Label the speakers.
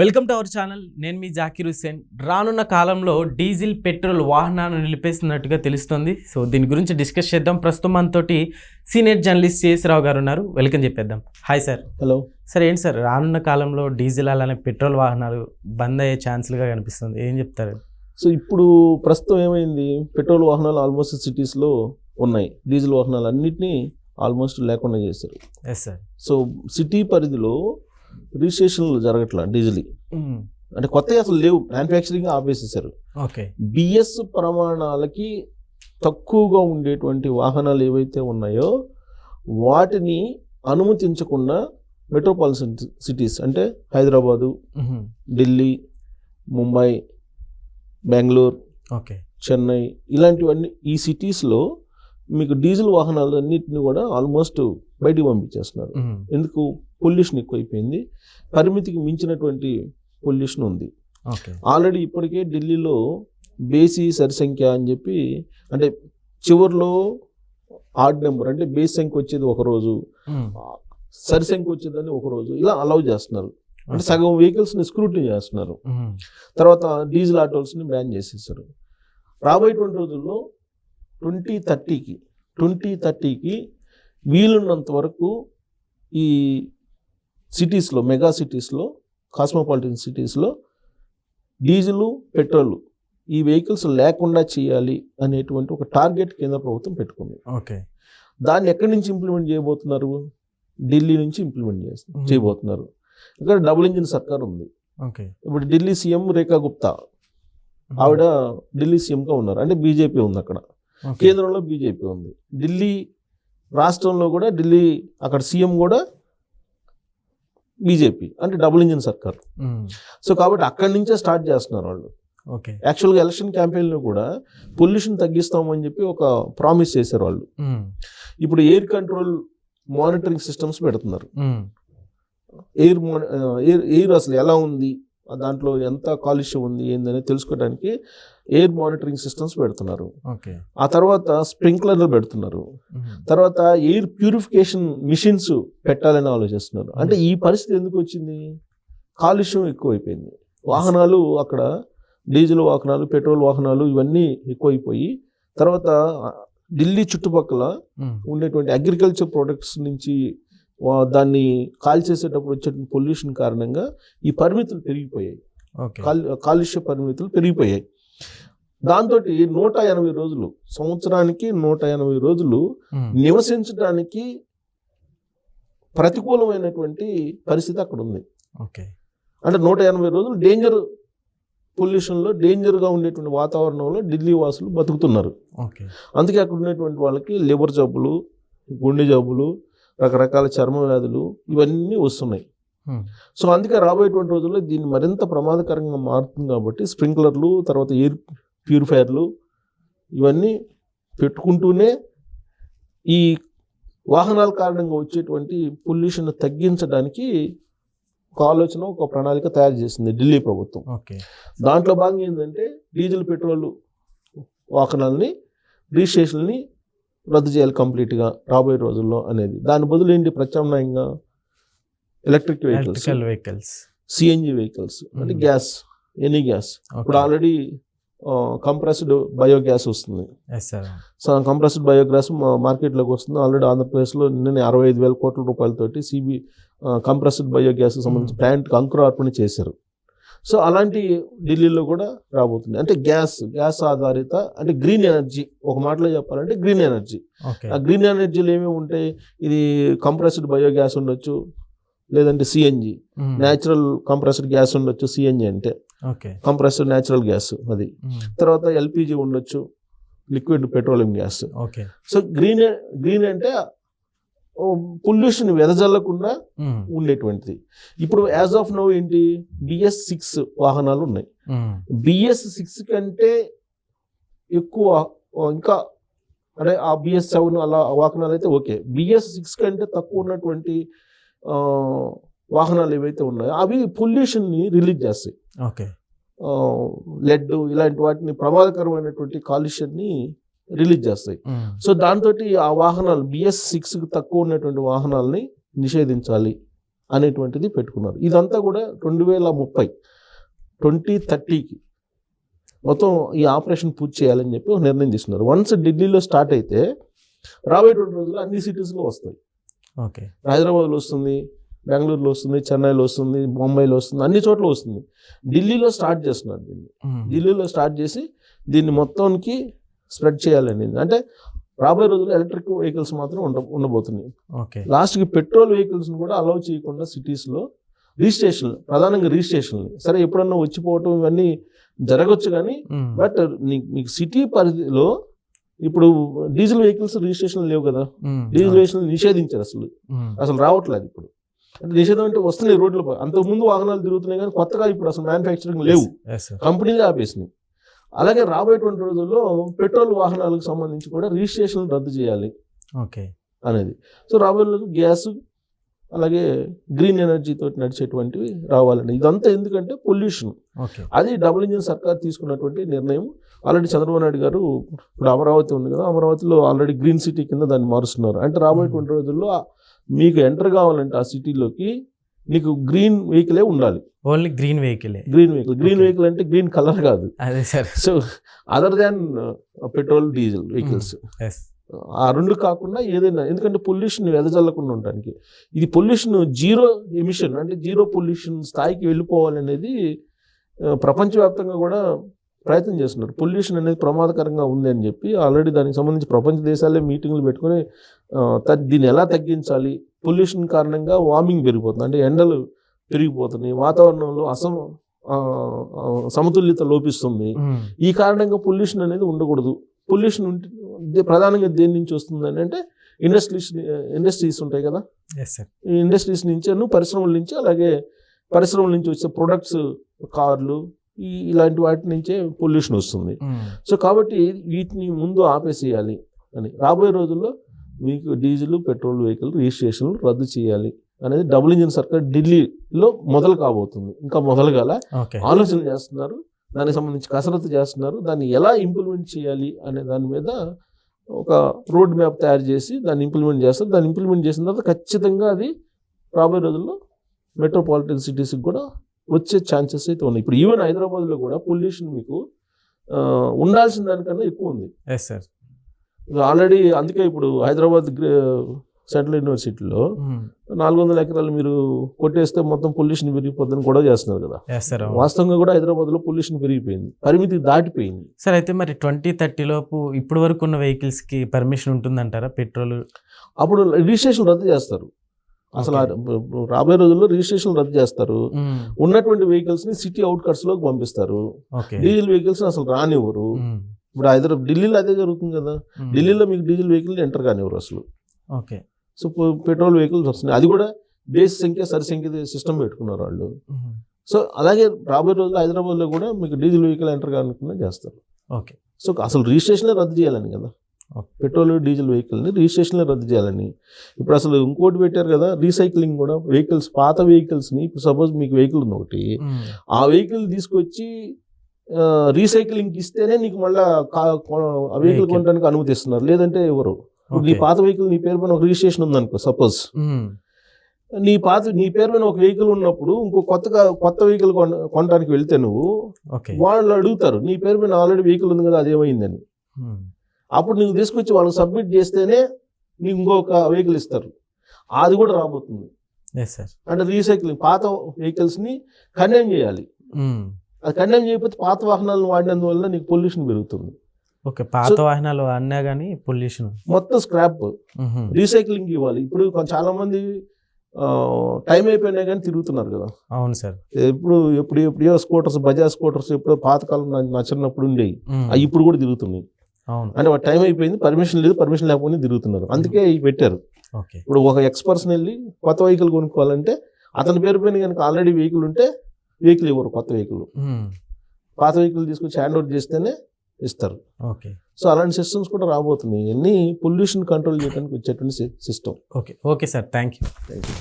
Speaker 1: Welcome to our channel నేను మీ జాకిర్ హుస్సేన్. రానున్న కాలంలో డీజిల్ పెట్రోల్ వాహనాలను నిలిపేస్తున్నట్టుగా తెలుస్తుంది. సో దీని గురించి డిస్కస్ చేద్దాం. ప్రస్తుతం మనతోటి సీనియర్ జర్నలిస్ట్ సిఎస్ రావు గారు ఉన్నారు. వెల్కమ్ చెప్పేద్దాం. హాయ్ సార్
Speaker 2: హలో
Speaker 1: సార్ ఏంటి సార్ రానున్న కాలంలో డీజిల్ అలానే పెట్రోల్ వాహనాలు బంద్ అయ్యే ఛాన్స్లుగా కనిపిస్తుంది. ఏం చెప్తారు?
Speaker 2: సో ఇప్పుడు ప్రస్తుతం ఏమైంది? పెట్రోల్ వాహనాలు ఆల్మోస్ట్ సిటీస్లో ఉన్నాయి. డీజిల్ వాహనాలు అన్నిటినీ ఆల్మోస్ట్ లేకుండా చేశారు.
Speaker 1: ఎస్ సార్
Speaker 2: సో సిటీ పరిధిలో రిజిస్ట్రేషన్లు జరగట్లా డీజిల్. అంటే కొత్తవి అసలు లేవు. మ్యానుఫ్యాక్చరింగ్ ఆపేసేసారు.
Speaker 1: ఓకే.
Speaker 2: బిఎస్ ప్రమాణాలకి తక్కువగా ఉండేటువంటి వాహనాలు ఏవైతే ఉన్నాయో వాటిని అనుమతించకుండా మెట్రోపాలిటన్ సిటీస్ అంటే హైదరాబాదు ఢిల్లీ ముంబై బెంగళూరు
Speaker 1: ఓకే.
Speaker 2: చెన్నై ఇలాంటివన్నీ ఈ సిటీస్లో మీకు డీజిల్ వాహనాలు అన్నింటిని కూడా ఆల్మోస్ట్ బయటికి పంపించేస్తున్నారు. ఎందుకు? పొల్యూషన్ ఎక్కువైపోయింది. పరిమితికి మించినటువంటి పొల్యూషన్ ఉంది. ఆల్రెడీ ఇప్పటికే ఢిల్లీలో బేసి సరిసంఖ్య అని చెప్పి అంటే చివర్లో ఆడ్ నెంబర్ అంటే బేస్ సంఖ్య వచ్చేది ఒక రోజు. సరి సంఖ్య వచ్చేదని ఒక రోజు. ఇలా అలౌ చేస్తున్నారు. అంటే సగం వెహికల్స్ని స్క్రూటినీ చేస్తున్నారు. తర్వాత డీజిల్ ఆటోస్ని బ్యాన్ చేసేసారు. రాబోయేటువంటి రోజుల్లో ట్వంటీ థర్టీకి ట్వంటీ థర్టీకి వీలున్నంత వరకు ఈ సిటీస్లో మెగా సిటీస్లో కాస్మోపాలిటన్ సిటీస్లో డీజిల్ పెట్రోల్ ఈ వెహికల్స్ లేకుండా చేయాలి అనేటువంటి ఒక టార్గెట్ కేంద్ర ప్రభుత్వం పెట్టుకుంది.
Speaker 1: ఓకే.
Speaker 2: దాన్ని ఎక్కడి నుంచి ఇంప్లిమెంట్ చేయబోతున్నారు? ఢిల్లీ నుంచి ఇంప్లిమెంట్ చేస్తారు చేయబోతున్నారు. ఇక్కడ డబుల్ ఇంజిన్ సర్కార్ ఉంది.
Speaker 1: ఓకే.
Speaker 2: ఇప్పుడు ఢిల్లీ సీఎం రేఖా గుప్తా ఆవిడ ఢిల్లీ సీఎంగా ఉన్నారు. అంటే బీజేపీ ఉంది అక్కడ. కేంద్రంలో బీజేపీ ఉంది. ఢిల్లీ రాష్ట్రంలో కూడా ఢిల్లీ అక్కడ సీఎం కూడా బీజేపీ అంటే డబుల్ ఇంజిన్ సర్కార్. సో కాబట్టి అక్కడి నుంచే స్టార్ట్ చేస్తున్నారు వాళ్ళు.
Speaker 1: ఓకే.
Speaker 2: యాక్చువల్గా ఎలక్షన్ క్యాంపెయిన్లో కూడా పొల్యూషన్ తగ్గిస్తామని చెప్పి ఒక ప్రామిస్ చేశారు వాళ్ళు. ఇప్పుడు ఎయిర్ కంట్రోల్ మానిటరింగ్ సిస్టమ్స్ పెడుతున్నారు. ఎయిర్ ఎయిర్ ఎయిర్ అసలు ఎలా ఉంది? దాంట్లో ఎంత కాలుష్యం ఉంది ఏందని తెలుసుకోవడానికి ఎయిర్ మానిటరింగ్ సిస్టమ్స్ పెడుతున్నారు. ఆ తర్వాత స్ప్రింక్లర్లు పెడుతున్నారు. తర్వాత ఎయిర్ ప్యూరిఫికేషన్ మిషన్స్ పెట్టాలని ఆలోచిస్తున్నారు. అంటే ఈ పరిస్థితి ఎందుకు వచ్చింది? కాలుష్యం ఎక్కువైపోయింది. వాహనాలు అక్కడ డీజిల్ వాహనాలు పెట్రోల్ వాహనాలు ఇవన్నీ ఎక్కువైపోయి తర్వాత ఢిల్లీ చుట్టుపక్కల ఉండేటువంటి అగ్రికల్చర్ ప్రొడక్ట్స్ నుంచి దాన్ని కాల్చేసేటప్పుడు వచ్చే పొల్యూషన్ కారణంగా ఈ పరిమితులు పెరిగిపోయాయి. కాలుష్య పరిమితులు పెరిగిపోయాయి. దాంతో నూట ఎనభై రోజులు సంవత్సరానికి నూట ఎనభై రోజులు నివసించడానికి ప్రతికూలమైనటువంటి పరిస్థితి అక్కడ ఉంది.
Speaker 1: ఓకే.
Speaker 2: అంటే నూట ఎనభై రోజులు డేంజర్ పొల్యూషన్లో డేంజర్గా ఉండేటువంటి వాతావరణంలో ఢిల్లీ వాసులు బతుకుతున్నారు. అందుకే అక్కడ ఉన్నటువంటి వాళ్ళకి లివర్ జబ్బులు గుండె జబ్బులు రకరకాల చర్మ వ్యాధులు ఇవన్నీ వస్తున్నాయి. సో అందుకే రాబోయేటువంటి రోజుల్లో దీన్ని మరింత ప్రమాదకరంగా మారుతుంది కాబట్టి స్ప్రింక్లర్లు తర్వాత ఎయిర్ ప్యూరిఫైయర్లు ఇవన్నీ పెట్టుకుంటూనే ఈ వాహనాల కారణంగా వచ్చేటువంటి పొల్యూషన్ తగ్గించడానికి ఒక ఆలోచన ఒక ప్రణాళిక తయారు చేసింది ఢిల్లీ ప్రభుత్వం.
Speaker 1: ఓకే.
Speaker 2: దాంట్లో భాగంగా ఏంటంటే డీజిల్ పెట్రోల్ వాహనాలని రిజిస్ట్రేషన్ని రద్దు చేయాలి కంప్లీట్గా రాబోయే రోజుల్లో అనేది. దాని బదులు ఏంటి ప్రత్యామ్నాయంగా electric vehicles
Speaker 1: electrical vehicles
Speaker 2: CNG vehicles అంటే. గ్యాస్ ఎనీ గ్యాస్ ఇప్పుడు ఆల్రెడీ కంప్రెస్డ్ బయోగ్యాస్ వస్తుంది. సో కంప్రెస్డ్ బయోగ్యాస్ మార్కెట్లోకి వస్తుంది. ఆల్రెడీ ఆంధ్రప్రదేశ్లో నిన్న అరవై ఐదు వేల కోట్ల రూపాయలతోటి సిబి కంప్రెస్డ్ బయోగ్యాస్ సంబంధించి
Speaker 1: Mhm.
Speaker 2: ప్లాంట్ అంకురార్పణ చేశారు. సో అలాంటి ఢిల్లీలో కూడా రాబోతుంది. అంటే గ్యాస్ గ్యాస్ ఆధారిత అంటే గ్రీన్ ఎనర్జీ ఒక మాటలో చెప్పాలంటే గ్రీన్ ఎనర్జీ ఆ గ్రీన్ ఎనర్జీలు ఏమేమి ఉంటాయి? ఇది కంప్రెస్డ్ బయోగ్యాస్ ఉండొచ్చు లేదంటే సిఎన్జి న్యాచురల్ కంప్రెస్డ్ గ్యాస్ ఉండొచ్చు సిఎన్జి అంటే. కంప్రెస్డ్ న్యాచురల్ గ్యాస్ అది. తర్వాత ఎల్పిజి ఉండొచ్చు liquid petroleum gas
Speaker 1: okay.
Speaker 2: So green green అంటే పొల్యూషన్ వెదజల్లకుండా ఉండేటువంటిది. ఇప్పుడు యాజ్ ఆఫ్ నో ఏంటి? బిఎస్ సిక్స్ వాహనాలు ఉన్నాయి. బిఎస్ సిక్స్ కంటే ఎక్కువ ఇంకా అంటే ఆ బిఎస్ సెవెన్ అలా వాహనాలు అయితే ఓకే. బిఎస్ సిక్స్ కంటే తక్కువ ఉన్నటువంటి వాహనాలు ఏవైతే ఉన్నాయో అవి పొల్యూషన్ని రిలీజ్ చేస్తాయి.
Speaker 1: ఓకే.
Speaker 2: లెడ్ ఇలాంటి వాటిని ప్రమాదకరమైనటువంటి కాలుష్యాన్ని రిలీజ్ చేస్తాయి. సో దాంతో ఆ వాహనాలు బిఎస్ సిక్స్కి తక్కువ ఉన్నటువంటి వాహనాలని నిషేధించాలి అనేటువంటిది పెట్టుకున్నారు. ఇదంతా కూడా రెండు వేల ముప్పై ట్వంటీ థర్టీకి మొత్తం ఈ ఆపరేషన్ పూర్తి చేయాలని చెప్పి నిర్ణయం తీసుకున్నారు. వన్స్ ఢిల్లీలో స్టార్ట్ అయితే రాబోయేటువంటి రోజుల్లో అన్ని సిటీస్లో వస్తాయి.
Speaker 1: ఓకే.
Speaker 2: హైదరాబాద్లో వస్తుంది బెంగళూరులో వస్తుంది చెన్నైలో వస్తుంది ముంబైలో వస్తుంది అన్ని చోట్ల వస్తుంది. ఢిల్లీలో స్టార్ట్ చేస్తున్నారు దీన్ని. ఢిల్లీలో స్టార్ట్ చేసి దీన్ని మొత్తానికి స్ప్రెడ్ చేయాలని అంటే రాబోయే రోజుల్లో ఎలక్ట్రిక్ వెహికల్స్ మాత్రం ఉండ ఉండబోతున్నాయి.
Speaker 1: ఓకే.
Speaker 2: లాస్ట్కి పెట్రోల్ వెహికల్స్ని కూడా అలౌ చేయకుండా సిటీస్లో రిజిస్ట్రేషన్ ప్రధానంగా రిజిస్ట్రేషన్లు. సరే ఎప్పుడన్నా వచ్చిపోవటం ఇవన్నీ జరగచ్చు కానీ. బట్ మీకు సిటీ పరిధిలో ఇప్పుడు డీజిల్ వెహికల్స్ రిజిస్ట్రేషన్ లేవు కదా. డీజిల్ వెహికల్స్ నిషేధించారు అసలు. అసలు రావట్లేదు ఇప్పుడు. అంటే నిషేధం అంటే వస్తున్నాయి రోడ్లపై అంతకుముందు వాహనాలు తిరుగుతున్నాయి కానీ కొత్తగా ఇప్పుడు అసలు మ్యానుఫ్యాక్చరింగ్ లేవు. కంపెనీలే ఆపేసినాయి. అలాగే రాబోయేటువంటి రోజుల్లో పెట్రోల్ వాహనాలకు సంబంధించి కూడా రిజిస్ట్రేషన్ రద్దు చేయాలి
Speaker 1: ఓకే.
Speaker 2: అనేది. సో రాబోయే రోజుల్లో గ్యాస్ అలాగే గ్రీన్ ఎనర్జీ తోటి నడిచేటువంటివి రావాలని ఇదంతా ఎందుకంటే పొల్యూషన్. అది డబుల్ ఇంజిన్ సర్కార్ తీసుకున్నటువంటి నిర్ణయం. ఆల్రెడీ చంద్రబాబు నాయుడు గారు ఇప్పుడు అమరావతి ఉంది కదా అమరావతిలో ఆల్రెడీ గ్రీన్ సిటీ కింద దాన్ని మారుస్తున్నారు. అంటే రాబోయేటువంటి రోజుల్లో మీకు ఎంటర్ కావాలంటే ఆ సిటీలోకి నీకు గ్రీన్ వెహికలే ఉండాలి.
Speaker 1: Only green వెహికలే.
Speaker 2: Green vehicle green. Vehicle అంటే గ్రీన్ కలర్ కాదు.
Speaker 1: అదే sir.
Speaker 2: So other than petrol diesel vehicles. ఆ రెండు కాకుండా ఏదైనా ఎందుకంటే పొల్యూషన్ వెదజల్లకుండా ఉండడానికి ఇది పొల్యూషన్ జీరో ఎమిషన్ అంటే జీరో పొల్యూషన్ స్థాయికి వెళ్ళిపోవాలనేది ప్రపంచవ్యాప్తంగా కూడా ప్రయత్నం చేస్తున్నారు. పొల్యూషన్ అనేది ప్రమాదకరంగా ఉంది అని చెప్పి ఆల్రెడీ దానికి సంబంధించి ప్రపంచ దేశాలే మీటింగ్లు పెట్టుకొని దీన్ని ఎలా తగ్గించాలి? పొల్యూషన్ కారణంగా వార్మింగ్ పెరిగిపోతుంది. అంటే ఎండలు పెరిగిపోతున్నాయి. వాతావరణంలో అసమ సమతుల్యత లోపిస్తుంది. ఈ కారణంగా పొల్యూషన్ అనేది ఉండకూడదు. పొల్యూషన్ ఉంటే ప్రధానంగా దేని నుంచి వస్తుందని అంటే ఇండస్ట్రీస్ ఇండస్ట్రీస్ ఉంటాయి కదా? ఈ ఇండస్ట్రీస్ నుంచి పరిశ్రమల నుంచి అలాగే పరిశ్రమల నుంచి వచ్చే ప్రొడక్ట్స్ కార్లు ఈ ఇలాంటి వాటి నుంచే పొల్యూషన్ వస్తుంది. సో కాబట్టి వీటిని ముందు ఆపేసేయాలి అని. రాబోయే రోజుల్లో మీకు డీజిల్ పెట్రోల్ వెహికల్ రిజిస్ట్రేషన్లు రద్దు చేయాలి అనేది డబుల్ ఇంజిన్ సర్కార్ ఢిల్లీలో మొదలు కాబోతుంది. ఇంకా మొదలు కాల ఆలోచన చేస్తున్నారు. దానికి సంబంధించి కసరత్తు చేస్తున్నారు. దాన్ని ఎలా ఇంప్లిమెంట్ చేయాలి అనే దాని మీద ఒక రోడ్ మ్యాప్ తయారు చేసి దాన్ని ఇంప్లిమెంట్ చేస్తారు. దాన్ని ఇంప్లిమెంట్ చేసిన తర్వాత ఖచ్చితంగా అది రాబోయే రోజుల్లో మెట్రోపాలిటన్ సిటీస్కి కూడా వచ్చే ఛాన్సెస్ అయితే ఉన్నాయి. ఇప్పుడు ఈవెన్ హైదరాబాద్లో కూడా పొల్యూషన్ మీకు ఉండాల్సిన దానికన్నా ఎక్కువ ఉంది.
Speaker 1: ఎస్ సార్
Speaker 2: ఆల్రెడీ అందుకే ఇప్పుడు హైదరాబాద్ సెంట్రల్ యూనివర్సిటీలో
Speaker 1: ఉమ్.
Speaker 2: నాలుగు వందల ఎకరాలు మీరు కొట్టేస్తే మొత్తం పొల్యూషన్ పెరిగిపోద్దని కూడా చేస్తున్నారు కదా. వాస్తవంగా కూడా హైదరాబాద్లో పొల్యూషన్ పెరిగిపోయింది పరిమితి దాటిపోయింది.
Speaker 1: సార్ అయితే మరి ట్వంటీ థర్టీ లోపు ఇప్పటి వరకు ఉన్న వెహికల్స్కి పర్మిషన్ ఉంటుందంటారా? పెట్రోల్
Speaker 2: అప్పుడు రిజిస్ట్రేషన్ రద్దు చేస్తారు. అసలు రాబోయే రోజుల్లో రిజిస్ట్రేషన్ రద్దు చేస్తారు. ఉన్నటువంటి వెహికల్స్ని సిటీ అవుట్కట్స్లోకి పంపిస్తారు డీజిల్ వెహికల్స్ అసలు రానివ్వరు. ఇప్పుడు హైదరాబాద్ ఢిల్లీలో అదే జరుగుతుంది కదా. ఢిల్లీలో మీకు డీజిల్ వెహికల్ ఎంటర్ కానివ్వరు అసలు.
Speaker 1: ఓకే.
Speaker 2: సో పెట్రోల్ వెహికల్స్ వస్తున్నాయి. అది కూడా బేస్ సంఖ్య సరి సంఖ్య సిస్టమ్ పెట్టుకున్నారు వాళ్ళు. సో అలాగే రాబోయే రోజుల్లో హైదరాబాద్లో కూడా మీకు డీజిల్ వెహికల్ ఎంటర్ కానుకుండా చేస్తారు.
Speaker 1: ఓకే.
Speaker 2: సో అసలు రిజిస్ట్రేషనే రద్దు చేయాలని కదా. పెట్రోల్ డీజిల్ వెహికల్ని రిజిస్ట్రేషన్లో రద్దు చేయాలని ఇప్పుడు అసలు ఇంకోటి పెట్టారు కదా రీసైక్లింగ్ కూడా వెహికల్స్ పాత వెహికల్స్ని ఇప్పుడు సపోజ్ మీకు వెహికల్ ఉంది ఒకటి. ఆ వెహికల్ తీసుకొచ్చి రీసైక్లింగ్కి ఇస్తేనే నీకు మళ్ళీ ఆ వెహికల్. కొనడానికి అనుమతిస్తున్నారు లేదంటే ఎవరు నీ. పాత వెహికల్ నీ పేరు పైన ఒక రిజిస్ట్రేషన్ ఉందనుకో సపోజ్
Speaker 1: ఉమ్.
Speaker 2: నీ పాత నీ పేరు పైన ఒక వెహికల్ ఉన్నప్పుడు ఇంకో కొత్తగా కొత్త వెహికల్ కొనడానికి వెళ్తే నువ్వు వాళ్ళు అడుగుతారు నీ పేరు పైన ఆల్రెడీ వెహికల్ ఉంది కదా అదేమైందని. అప్పుడు నీకు తీసుకొచ్చి వాళ్ళకి సబ్మిట్ చేస్తేనే నీకు ఇంకొక వెహికల్ ఇస్తారు. అది కూడా రాబోతుంది. అంటే రీసైక్లింగ్ పాత వెహికల్స్ని కండెమ్ చేయాలి.
Speaker 1: ఉమ్.
Speaker 2: అది కండెమ్ చేయకపోతే పాత వాహనాలను వాడినందువల్ల నీకు పొల్యూషన్ పెరుగుతుంది.
Speaker 1: ఓకే పాత వాహనాలు అన్నా కానీ పొల్యూషన్
Speaker 2: మొత్తం స్క్రాప్ రీసైక్లింగ్ ఇవ్వాలి. ఇప్పుడు చాలా మంది టైం అయిపోయినా కానీ తిరుగుతున్నారు కదా.
Speaker 1: అవును సార్
Speaker 2: ఎప్పుడు ఎప్పుడు ఎప్పుడో స్కూటర్స్ బజాజ్ స్కూటర్స్ ఎప్పుడో పాతకాలం నా- నచ్చినప్పుడు ఉండేవి.
Speaker 1: ఉమ్.
Speaker 2: అవి ఇప్పుడు కూడా తిరుగుతున్నాయి. అంటే వాటి టైం అయిపోయింది పర్మిషన్ లేదు పర్మిషన్ లేకపోతే తిరుగుతున్నారు. అందుకే ఇవి పెట్టారు.
Speaker 1: ఓకే.
Speaker 2: ఇప్పుడు ఒక ఎక్స్ పర్సన్ వెళ్ళి కొత్త వెహికల్ కొనుక్కోవాలంటే అతని పేరు పైన కనుక ఆల్రెడీ వెహికల్ ఉంటే వెహికల్ ఇవ్వరు కొత్త వెహికల్
Speaker 1: ఉమ్.
Speaker 2: పాత వెహికల్ తీసుకొచ్చి హ్యాండ్ ఓవర్ చేస్తేనే ఇస్తారు.
Speaker 1: ఓకే.
Speaker 2: సో అలాంటి సిస్టమ్స్ కూడా రాబోతున్నాయి. ఇవన్నీ పొల్యూషన్ కంట్రోల్ చేయడానికి వచ్చేటువంటి system
Speaker 1: okay. Okay sir. Thank you
Speaker 2: thank you